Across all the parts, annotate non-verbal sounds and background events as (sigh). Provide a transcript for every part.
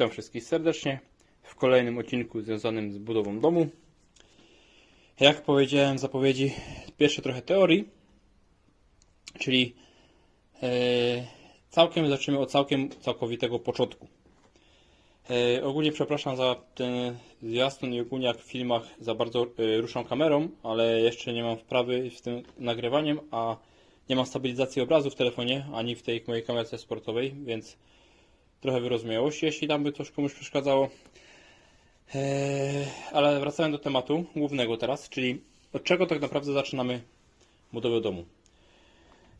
Witam wszystkich serdecznie w kolejnym odcinku związanym z budową domu. Jak powiedziałem w zapowiedzi, pierwsze trochę teorii, czyli e, całkiem zaczniemy od całkiem całkowitego początku. E, ogólnie przepraszam za ten zwiastun i ogólnie jak w filmach za bardzo e, ruszam kamerą, ale jeszcze nie mam wprawy z tym nagrywaniem, a nie mam stabilizacji obrazu w telefonie, ani w tej mojej kamerce sportowej, więc trochę wyrozumiałości, jeśli tam by coś komuś przeszkadzało. Eee, ale wracając do tematu głównego teraz, czyli od czego tak naprawdę zaczynamy budowę domu.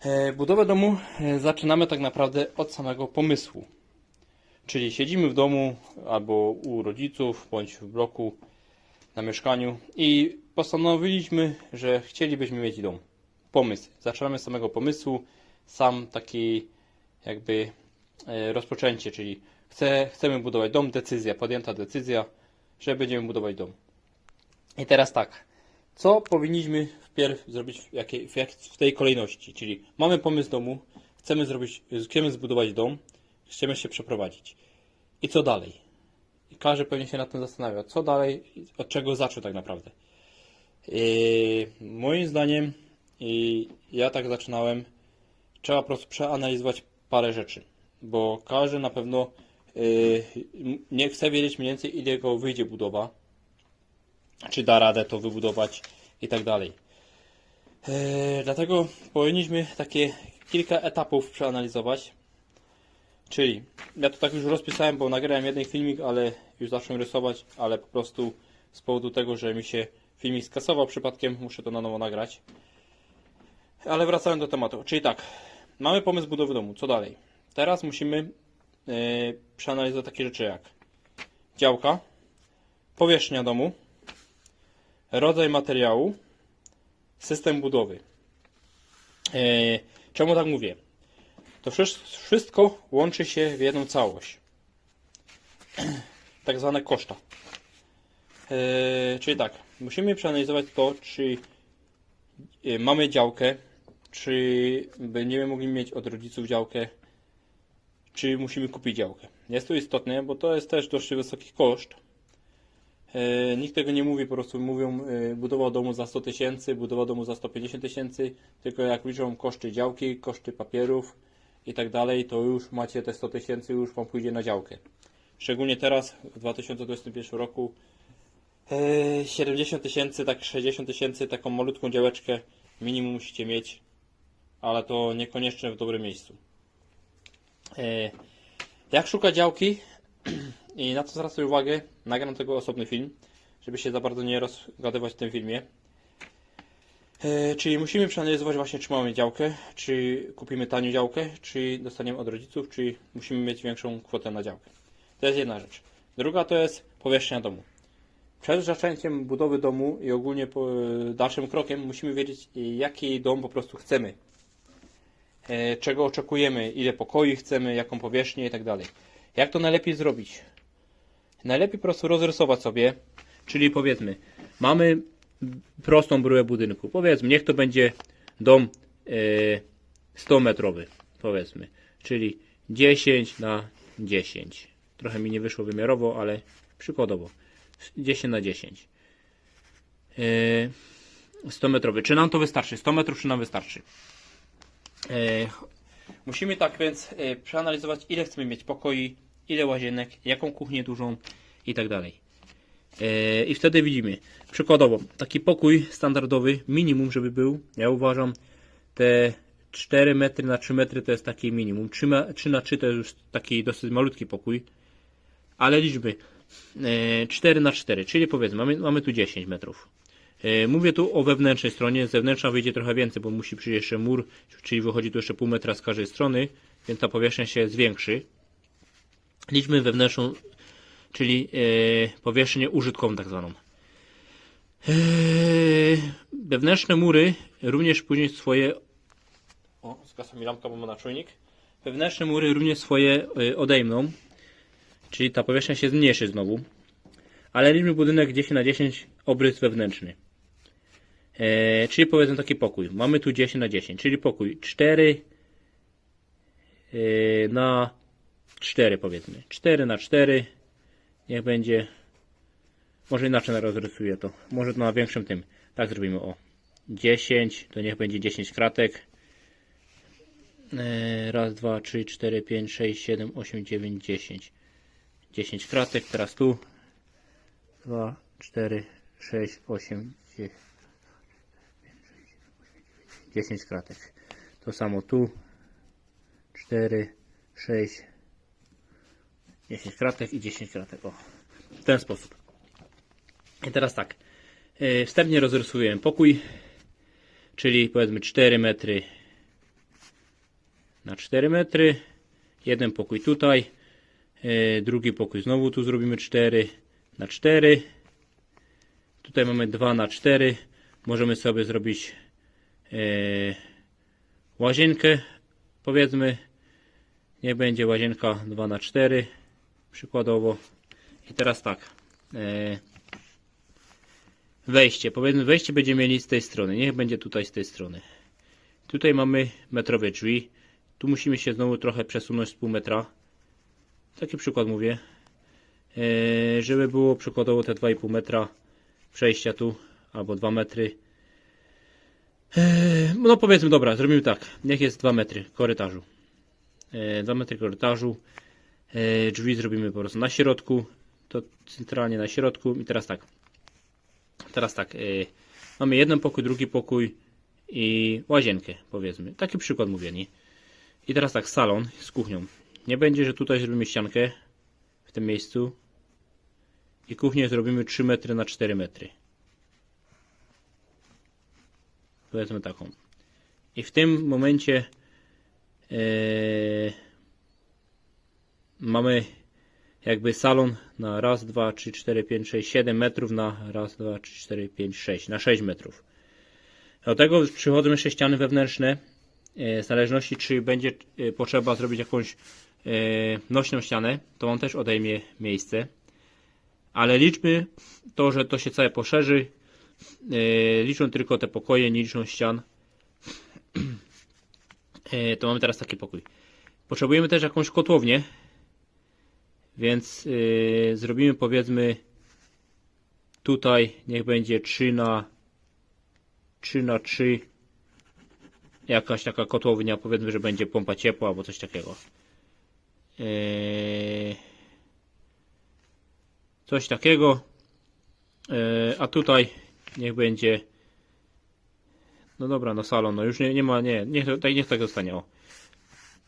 Eee, budowę domu e, zaczynamy tak naprawdę od samego pomysłu. Czyli siedzimy w domu albo u rodziców, bądź w bloku na mieszkaniu i postanowiliśmy, że chcielibyśmy mieć dom. Pomysł. Zaczynamy z samego pomysłu, sam taki jakby rozpoczęcie, czyli chce, chcemy budować dom, decyzja, podjęta decyzja, że będziemy budować dom. I teraz tak, co powinniśmy wpierw zrobić w, jakiej, w, jak, w tej kolejności? Czyli mamy pomysł domu, chcemy zrobić, chcemy zbudować dom, chcemy się przeprowadzić. I co dalej? I każdy pewnie się nad tym zastanawia, co dalej, od czego zacząć tak naprawdę. I moim zdaniem, i ja tak zaczynałem, trzeba po prostu przeanalizować parę rzeczy, bo każdy na pewno yy, nie chce wiedzieć mniej więcej ile go wyjdzie budowa, czy da radę to wybudować i tak dalej. Yy, dlatego powinniśmy takie kilka etapów przeanalizować. Czyli ja to tak już rozpisałem, bo nagrałem jeden filmik, ale już zacząłem rysować, ale po prostu z powodu tego, że mi się filmik skasował przypadkiem, muszę to na nowo nagrać. Ale wracając do tematu. Czyli tak, mamy pomysł budowy domu. Co dalej? Teraz musimy yy, przeanalizować takie rzeczy jak działka, powierzchnia domu, rodzaj materiału, system budowy. Yy, czemu tak mówię? To wszy- wszystko łączy się w jedną całość. (clears throat) Tak zwane koszta. Yy, czyli tak, musimy przeanalizować to, czy mamy działkę, czy będziemy mogli mieć od rodziców działkę, czy musimy kupić działkę. Jest to istotne, bo to jest też dość wysoki koszt. E, Nikt tego nie mówi, po prostu mówią e, budowa domu za 100 tysięcy, budowa domu za 150 tysięcy, tylko jak liczą koszty działki, koszty papierów i tak dalej, to już macie te 100 tysięcy, już Wam pójdzie na działkę. Szczególnie teraz, w 2021 roku, e, 70 tysięcy, tak 60 tysięcy, taką malutką działeczkę minimum musicie mieć, ale to niekoniecznie w dobrym miejscu. E, Jak szukać działki (clears throat) i na co zwracać uwagę, nagram tego osobny film, żeby się za bardzo nie rozgadywać w tym filmie. E, Czyli musimy przeanalizować właśnie, czy mamy działkę, czy kupimy tanią działkę, czy dostaniemy od rodziców, czy musimy mieć większą kwotę na działkę. To jest jedna rzecz. Druga to jest powierzchnia domu. Przed zaczęciem budowy domu i ogólnie dalszym krokiem musimy wiedzieć, jaki dom po prostu chcemy. E, czego oczekujemy, ile pokoi chcemy, jaką powierzchnię i tak dalej. Jak to najlepiej zrobić? Najlepiej po prostu rozrysować sobie, czyli powiedzmy, mamy prostą bryłę budynku. Powiedzmy, niech to będzie dom e, 100 metrowy, powiedzmy, czyli 10 na 10. Trochę mi nie wyszło wymiarowo, ale przykładowo 10 na 10. E, 100 metrowy. Czy nam to wystarczy? 100 metrów czy nam wystarczy? E, Musimy tak więc e, przeanalizować, ile chcemy mieć pokoi, ile łazienek, jaką kuchnię dużą i tak dalej. E, I wtedy widzimy, przykładowo, taki pokój standardowy, minimum, żeby był, ja uważam, te 4 metry na 3 metry to jest takie minimum. 3, ma- 3 na 3 to jest już taki dosyć malutki pokój, ale liczby e, 4 na 4, czyli powiedzmy, mamy, mamy tu 10 metrów. E, Mówię tu o wewnętrznej stronie, zewnętrzna wyjdzie trochę więcej, bo musi przyjść jeszcze mur, czyli wychodzi tu jeszcze pół metra z każdej strony, więc ta powierzchnia się zwiększy. Liczmy wewnętrzną, czyli e, powierzchnię użytkową tak zwaną. E, wewnętrzne mury również później swoje... O, zgasła mi lampka, bo ma na czujnik. Wewnętrzne mury również swoje odejmą, czyli ta powierzchnia się zmniejszy znowu. Ale liczmy budynek 10 na 10 obrys wewnętrzny. E, czyli powiedzmy taki pokój. Mamy tu 10 na 10, czyli pokój 4 e, na 4 powiedzmy. 4 na 4 niech będzie. Może inaczej rozrysuję to. Może na większym tym. Tak zrobimy o. 10 to niech będzie 10 kratek. E, Raz, dwa, trzy, cztery, pięć, sześć, siedem, osiem, dziewięć, dziesięć. 10 kratek, teraz tu. 2, 4, 6, 8, 10. 10 kratek. To samo tu. 4, 6, 10 kratek i 10 kratek. O, w ten sposób. I teraz tak. Yy, Wstępnie rozrysowuję pokój, czyli powiedzmy 4 metry na 4 metry. Jeden pokój tutaj. yy, Drugi pokój znowu tu zrobimy 4 na 4. Tutaj mamy 2 na 4. Możemy sobie zrobić łazienkę. Powiedzmy, niech będzie łazienka 2 na 4 przykładowo. I teraz tak. e, Wejście. Powiedzmy, wejście będziemy mieli z tej strony. Niech będzie tutaj z tej strony. Tutaj mamy metrowe drzwi. Tu musimy się znowu trochę przesunąć z pół metra. Taki przykład mówię. E, Żeby było przykładowo te 2,5 metra przejścia tu, albo 2 metry. E, No powiedzmy, dobra, zrobimy tak. Niech jest 2 metry korytarzu. 2 metry korytarzu. E, Drzwi zrobimy po prostu na środku. To centralnie na środku. I teraz tak. Teraz tak. e, Mamy jeden pokój, drugi pokój i łazienkę, powiedzmy. Taki przykład mówię, nie? I teraz tak, salon z kuchnią. Nie będzie, że tutaj zrobimy ściankę w tym miejscu i kuchnię zrobimy 3 metry na 4 metry. Powiedzmy taką. I w tym momencie e, mamy jakby salon na raz, dwa, trzy, cztery, pięć, sześć, siedem metrów na raz, dwa, trzy, cztery, pięć, sześć, na 6 metrów. Do tego przychodzą jeszcze ściany wewnętrzne, e, w zależności czy będzie e, potrzeba zrobić jakąś nośną ścianę, to on też odejmie miejsce. Ale liczby, to, że to się całe poszerzy, liczą tylko te pokoje, nie liczą ścian. E, To mamy teraz taki pokój. Potrzebujemy też jakąś kotłownię, więc yy, zrobimy powiedzmy tutaj niech będzie 3 na 3 na 3 jakaś taka kotłownia, powiedzmy, że będzie pompa ciepła albo coś takiego. Coś takiego. A tutaj niech będzie no dobra, no salon, no już nie, nie ma, nie, niech, to- niech tak zostanie, o.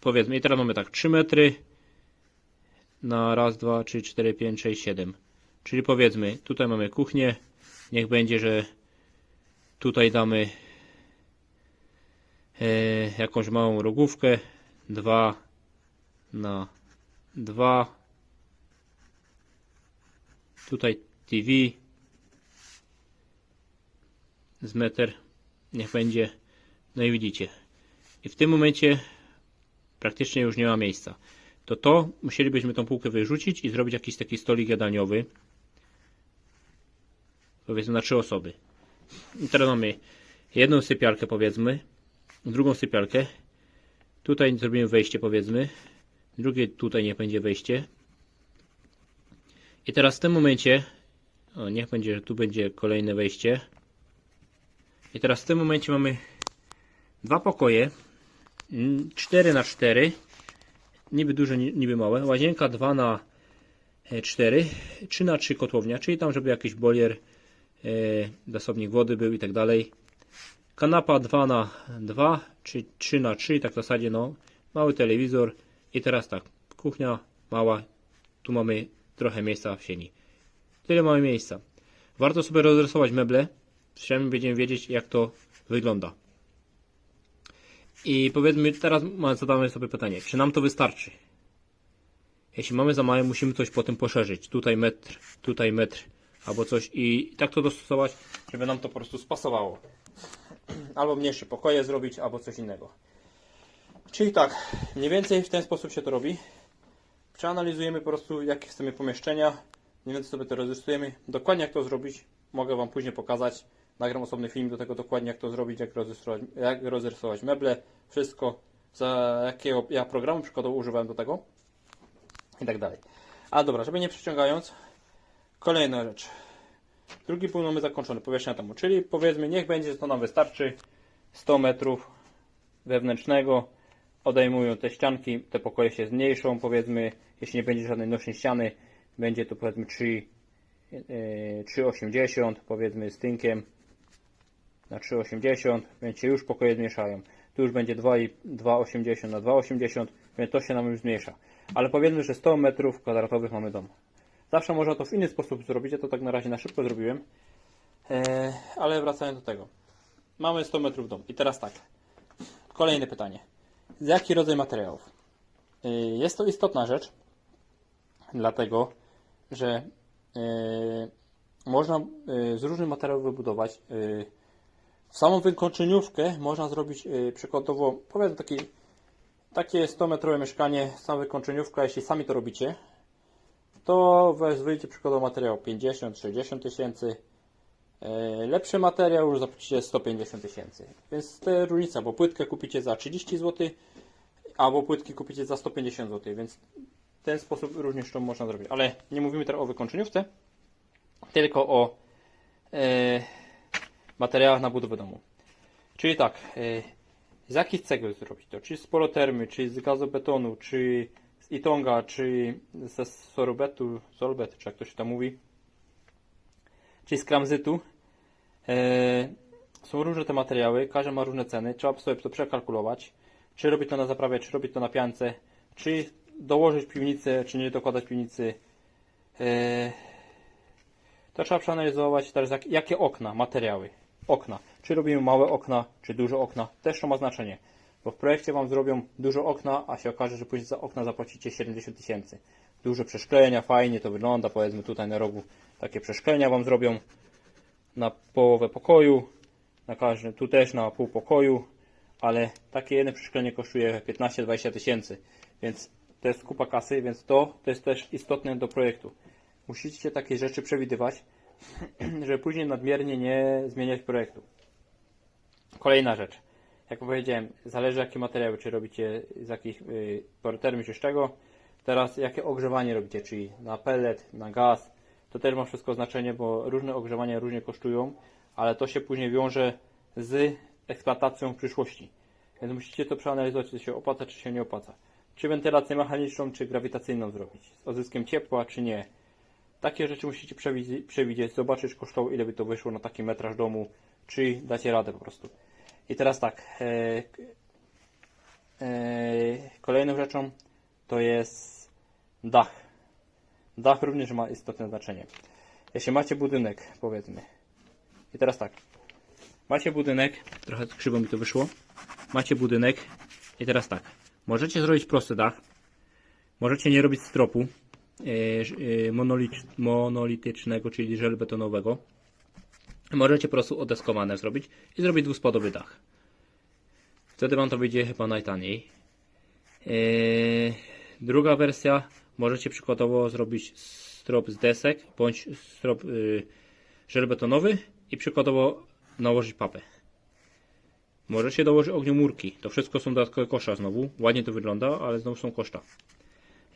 Powiedzmy, i teraz mamy tak, 3 metry na raz, dwa, trzy, cztery, pięć, sześć, siedem. Czyli powiedzmy, tutaj mamy kuchnię, niech będzie, że tutaj damy e, jakąś małą rogówkę, 2 na 2. Tutaj TV z meter niech będzie. No i widzicie. I w tym momencie praktycznie już nie ma miejsca. To to musielibyśmy tą półkę wyrzucić i zrobić jakiś taki stolik jadalniowy. Powiedzmy na trzy osoby. I teraz mamy jedną sypialkę powiedzmy, drugą sypialkę. Tutaj zrobimy wejście powiedzmy. Drugie tutaj niech będzie wejście. I teraz w tym momencie, o niech będzie, że tu będzie kolejne wejście. I teraz w tym momencie mamy dwa pokoje, 4 na 4 niby duże, ni- niby małe, łazienka 2 na 4 3 na 3 kotłownia, czyli tam, żeby jakiś bolier, e, zasobnik wody był i tak dalej. Kanapa 2 na 2 czy 3 na 3 tak w zasadzie no, mały telewizor i teraz tak, kuchnia mała, tu mamy trochę miejsca w sieni. Tyle mamy miejsca. Warto sobie rozrysować meble, przynajmniej będziemy wiedzieć jak to wygląda. I powiedzmy, teraz zadamy sobie pytanie, czy nam to wystarczy? Jeśli mamy za małe, musimy coś potem poszerzyć. Tutaj metr, tutaj metr, albo coś i tak to dostosować, żeby nam to po prostu spasowało. Albo mniejsze pokoje zrobić, albo coś innego. Czyli tak, mniej więcej w ten sposób się to robi. Przeanalizujemy po prostu, jakie chcemy pomieszczenia. Mniej więcej sobie to rozrysujemy. Dokładnie jak to zrobić, mogę Wam później pokazać. Nagram osobny film do tego dokładnie jak to zrobić, jak rozrysować, jak rozrysować meble, wszystko, za jakiego ja programu przykładowo używałem do tego. i tak dalej. A dobra, żeby nie przeciągając, kolejna rzecz. Drugi mamy zakończony, powierzchnia domu, czyli powiedzmy, niech będzie, to nam wystarczy 100 metrów wewnętrznego, odejmują te ścianki, te pokoje się zmniejszą, powiedzmy, jeśli nie będzie żadnej nośnej ściany, będzie to powiedzmy 3, yy, 3,80 powiedzmy z tynkiem na 3,80, więc się już pokoje zmniejszają. Tu już będzie 2 i- 2,80 na 2,80, więc to się nam już zmniejsza. Ale powiedzmy, że 100 metrów kwadratowych mamy dom. Zawsze można to w inny sposób zrobić, ja to tak na razie na szybko zrobiłem. Eee, ale wracając do tego. Mamy 100 metrów dom. I teraz tak. Kolejne pytanie. Z jaki rodzaj materiałów? Eee, Jest to istotna rzecz, dlatego, że eee, można eee, z różnych materiałów wybudować. Samą wykończeniówkę można zrobić eee, przykładowo, powiedzmy taki, takie 100-metrowe mieszkanie, sama wykończeniówka, jeśli sami to robicie, to weź wyjdzie przykładowo materiał 50-60 tysięcy. E, Lepszy materiał już zapłacicie 150 tysięcy. Więc to różnica, bo płytkę kupicie za 30 zł, albo płytki kupicie za 150 zł, więc w ten sposób również to można zrobić. Ale nie mówimy teraz o wykończeniówce, tylko o e, materiałach na budowę domu. Czyli tak, e, z jakich cegieł zrobić to? Czy z polotermy, czy z gazobetonu, czy z itonga, czy ze sorbetu, sorbetu, czy jak to się tam mówi, czy z kramzytu. E, są różne te materiały, każdy ma różne ceny, trzeba sobie to przekalkulować, czy robić to na zaprawie, czy robić to na piance, czy dołożyć piwnicę, czy nie dokładać piwnicy. E, to trzeba przeanalizować jak, jakie okna, materiały, okna. Czy robimy małe okna, czy duże okna, też to ma znaczenie. Bo w projekcie Wam zrobią dużo okna, a się okaże, że później za okna zapłacicie 70 tysięcy. Duże przeszklenia, fajnie to wygląda, powiedzmy tutaj na rogu takie przeszklenia Wam zrobią na połowę pokoju, na każdy, tu też na pół pokoju, ale takie jedno przeszklenie kosztuje 15-20 tysięcy, więc to jest kupa kasy, więc to, to jest też istotne do projektu. Musicie takie rzeczy przewidywać, (clears throat) żeby później nadmiernie nie zmieniać projektu. Kolejna rzecz. Jak powiedziałem, zależy jakie materiały, czy robicie z jakich y, termy, czy z czego. Teraz jakie ogrzewanie robicie, czyli na pellet, na gaz. To też ma wszystko znaczenie, bo różne ogrzewania różnie kosztują, ale to się później wiąże z eksploatacją w przyszłości. Więc musicie to przeanalizować, czy się opłaca, czy się nie opłaca. Czy wentylację mechaniczną, czy grawitacyjną zrobić. Z odzyskiem ciepła, czy nie. Takie rzeczy musicie przewidzieć, zobaczyć kosztowo, ile by to wyszło na taki metraż domu, czy dacie radę po prostu. I teraz tak. E, e, kolejną rzeczą to jest dach. Dach również ma istotne znaczenie. Jeśli macie budynek, powiedzmy. I teraz tak. Macie budynek, trochę krzywo mi to wyszło. Macie budynek i teraz tak. Możecie zrobić prosty dach. Możecie nie robić stropu e, e, monolitycznego, czyli żelbetonowego. Możecie po prostu odeskowane zrobić i zrobić dwuspadowy dach. Wtedy Wam to wyjdzie chyba najtaniej. Eee, druga wersja, możecie przykładowo zrobić strop z desek, bądź strop żelbetonowy i przykładowo nałożyć papę. Możecie dołożyć ogniomórki. To wszystko są dodatkowe koszta znowu. Ładnie to wygląda, ale znowu są koszta.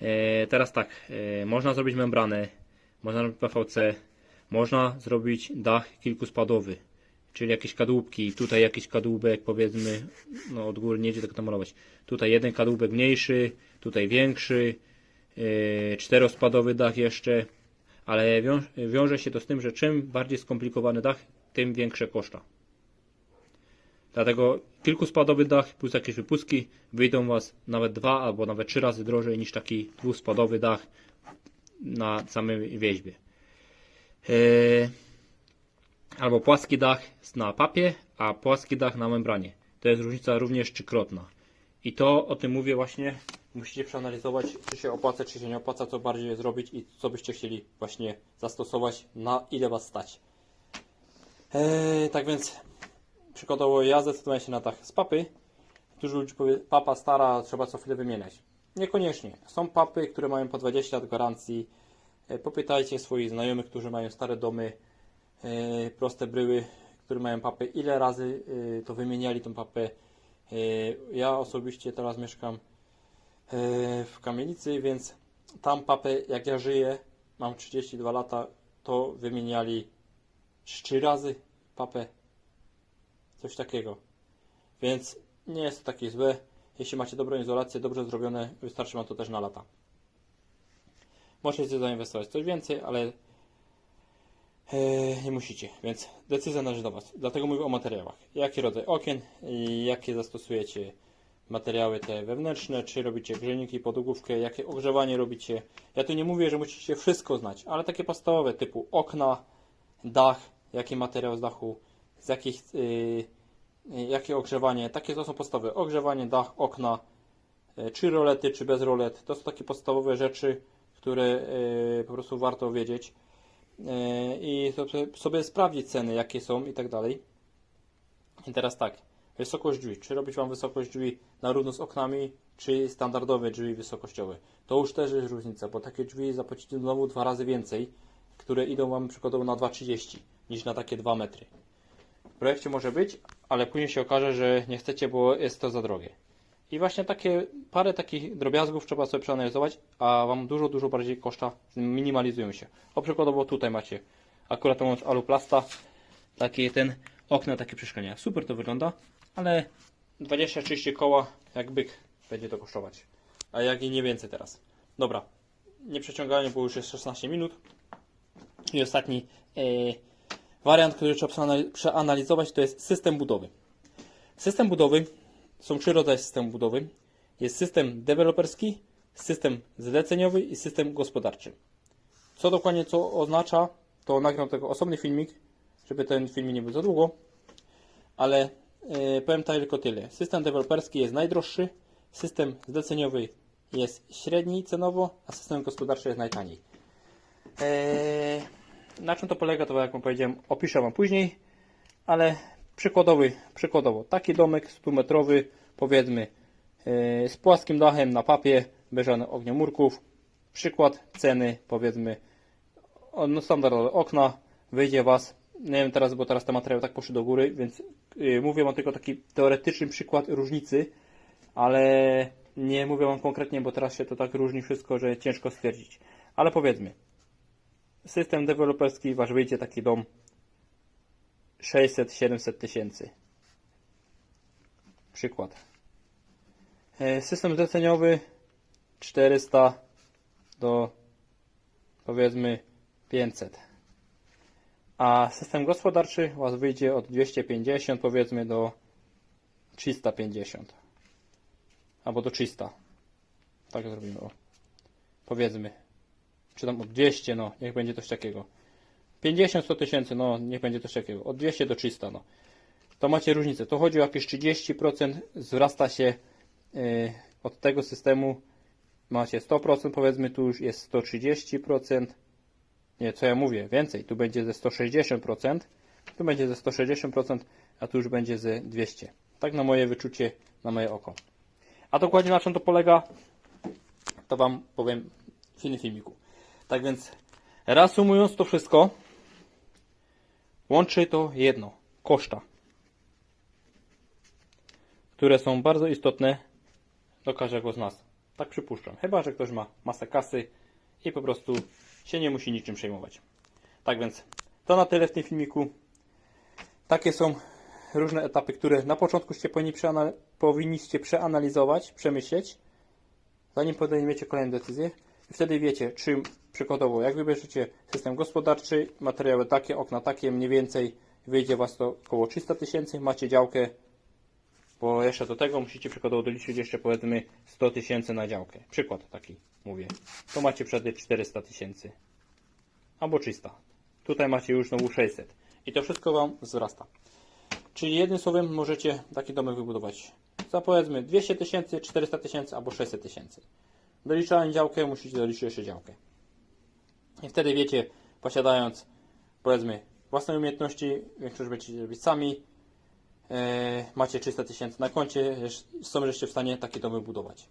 E, teraz tak, e, można zrobić membranę, można robić PVC, można zrobić dach kilkuspadowy, czyli jakieś kadłubki, tutaj jakiś kadłubek powiedzmy, no od góry nie idzie tego tam malować. Tutaj jeden kadłubek mniejszy, tutaj większy, e, czterospadowy dach jeszcze, ale wią, wiąże się to z tym, że czym bardziej skomplikowany dach, tym większe koszta. Dlatego kilkuspadowy dach plus jakieś wypustki wyjdą Was nawet dwa albo nawet trzy razy drożej niż taki dwuspadowy dach na samej wieźbie. Eee, albo płaski dach na papie, a płaski dach na membranie. To jest różnica również trzykrotna. I to o tym mówię właśnie. Musicie przeanalizować, czy się opłaca, czy się nie opłaca, co bardziej zrobić i co byście chcieli właśnie zastosować, na ile Was stać. Eee, tak więc Przykładowo ja zdecydowałem się na dach z papy. Dużo ludzi powie, papa stara, trzeba co chwilę wymieniać. Niekoniecznie. Są papy, które mają po 20 lat gwarancji. E, Popytajcie swoich znajomych, którzy mają stare domy, e, proste bryły, które mają papę, ile razy e, to wymieniali tą papę. Ja osobiście teraz mieszkam w kamienicy, więc tam papę, jak ja żyję, mam 32 lata, to wymieniali 3 razy papę. Coś takiego. Więc nie jest to takie złe. Jeśli macie dobrą izolację, dobrze zrobione, wystarczy Wam to też na lata. Możecie zainwestować coś więcej, ale e, nie musicie, więc decyzja należy do Was. Dlatego mówię o materiałach. Jaki rodzaj okien, jakie zastosujecie materiały te wewnętrzne, czy robicie grzejniki, podłogówkę, jakie ogrzewanie robicie. Ja tu nie mówię, że musicie wszystko znać, ale takie podstawowe typu okna, dach, jaki materiał z dachu, z jakich, yy, yy, jakie ogrzewanie, takie to są podstawy. Ogrzewanie, dach, okna, yy, czy rolety, czy bez rolet. To są takie podstawowe rzeczy, które po prostu warto wiedzieć i sobie, sobie sprawdzić ceny, jakie są i tak dalej. I teraz tak, wysokość drzwi. Czy robić Wam wysokość drzwi na równo z oknami, czy standardowe drzwi wysokościowe? To już też jest różnica, bo takie drzwi zapłacicie znowu dwa razy więcej, które idą Wam przykładowo na 2,30 niż na takie 2 metry. Projekcie może być, ale później się okaże, że nie chcecie, bo jest to za drogie. I właśnie takie parę takich drobiazgów trzeba sobie przeanalizować, a Wam dużo, dużo bardziej koszta minimalizują się. O przykładowo tutaj macie akurat tą aluplasta, taki ten okna, takie przeszklenia. Super to wygląda, ale 20-30 koła jak byk będzie to kosztować. A jak i nie więcej teraz. Dobra, nie przeciąganie, bo już jest 16 minut. I ostatni e, wariant, który trzeba przeanali- przeanalizować, to jest system budowy. System budowy są trzy rodzaje systemu budowy. Jest system deweloperski, system zleceniowy i system gospodarczy. Co dokładnie co oznacza, to nagram tego osobny filmik, żeby ten filmik nie był za długo, ale e, powiem tak tylko tyle. System deweloperski jest najdroższy, system zleceniowy jest średni cenowo, a system gospodarczy jest najtaniej. Eee, na czym to polega, to jak powiedziałem, opiszę Wam później, ale przykładowy, przykładowo taki domek 100-metrowy, powiedzmy e, z płaskim dachem na papie, bez żadnych ogniomurków. Przykład ceny, powiedzmy, no standardowe okna, wyjdzie Was, nie wiem teraz, bo teraz te materiały tak poszły do góry, więc yy, mówię Wam tylko taki teoretyczny przykład różnicy, ale nie mówię Wam konkretnie, bo teraz się to tak różni wszystko, że ciężko stwierdzić. Ale powiedzmy, system deweloperski, Wasz wyjdzie taki dom 600-700 tysięcy. Przykład. E, System zleceniowy 400 do powiedzmy 500. A system gospodarczy Was wyjdzie od 250 powiedzmy do 350. Albo do 300. Tak zrobimy. O. Powiedzmy. Czy tam od 200, no niech będzie coś takiego. 50-100 tysięcy, no niech będzie coś takiego. Od 200 do 300, no. To macie różnicę. To chodzi o jakieś 30% wzrasta się yy, od tego systemu. Macie 100%, powiedzmy, tu już jest 130%. Nie, co ja mówię, więcej. Tu będzie ze 160%, tu będzie ze 160%, a tu już będzie ze 200. Tak na moje wyczucie, na moje oko. A dokładnie na czym to polega, to Wam powiem w innym filmiku. Tak więc, reasumując to wszystko, łączy to jedno, koszta, które są bardzo istotne do każdego z nas. Tak przypuszczam. Chyba, że ktoś ma masę kasy i po prostu się nie musi niczym przejmować. Tak więc to na tyle w tym filmiku. Takie są różne etapy, które na początku się powinni przeanal- powinniście przeanalizować, przemyśleć, zanim podejmiecie kolejne decyzje. Wtedy wiecie, czy przykładowo, jak wybierzecie system gospodarczy, materiały takie, okna takie, mniej więcej wyjdzie Was to około 300 tysięcy, macie działkę bo jeszcze do tego musicie przykładowo doliczyć jeszcze powiedzmy 100 tysięcy na działkę. Przykład taki mówię. To macie wtedy 400 tysięcy. Albo 300. Tutaj macie już znowu 600. I to wszystko Wam wzrasta. Czyli jednym słowem możecie taki domek wybudować za powiedzmy 200 tysięcy, 400 tysięcy albo 600 tysięcy. Doliczając działkę musicie doliczyć jeszcze działkę. I wtedy wiecie, posiadając powiedzmy własne umiejętności, większość będziecie robić sami, e, macie 300 tysięcy na koncie, są żeście w stanie taki dom wybudować.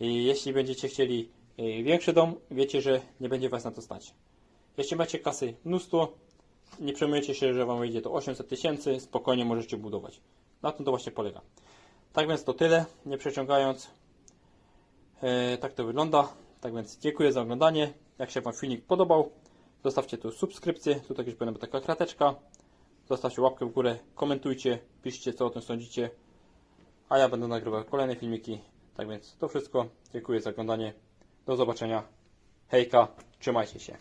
I jeśli będziecie chcieli e, większy dom, wiecie, że nie będzie Was na to stać. Jeśli macie kasy mnóstwo, nie przejmujecie się, że Wam wyjdzie to 800 tysięcy, spokojnie możecie budować. Na tym to właśnie polega. Tak więc to tyle, nie przeciągając. E, tak to wygląda. Tak więc dziękuję za oglądanie. Jak się Wam filmik podobał, zostawcie tu subskrypcję. Tu tak już być taka krateczka. Zostawcie łapkę w górę, komentujcie, piszcie co o tym sądzicie. A ja będę nagrywał kolejne filmiki. Tak więc to wszystko. Dziękuję za oglądanie. Do zobaczenia. Hejka, trzymajcie się.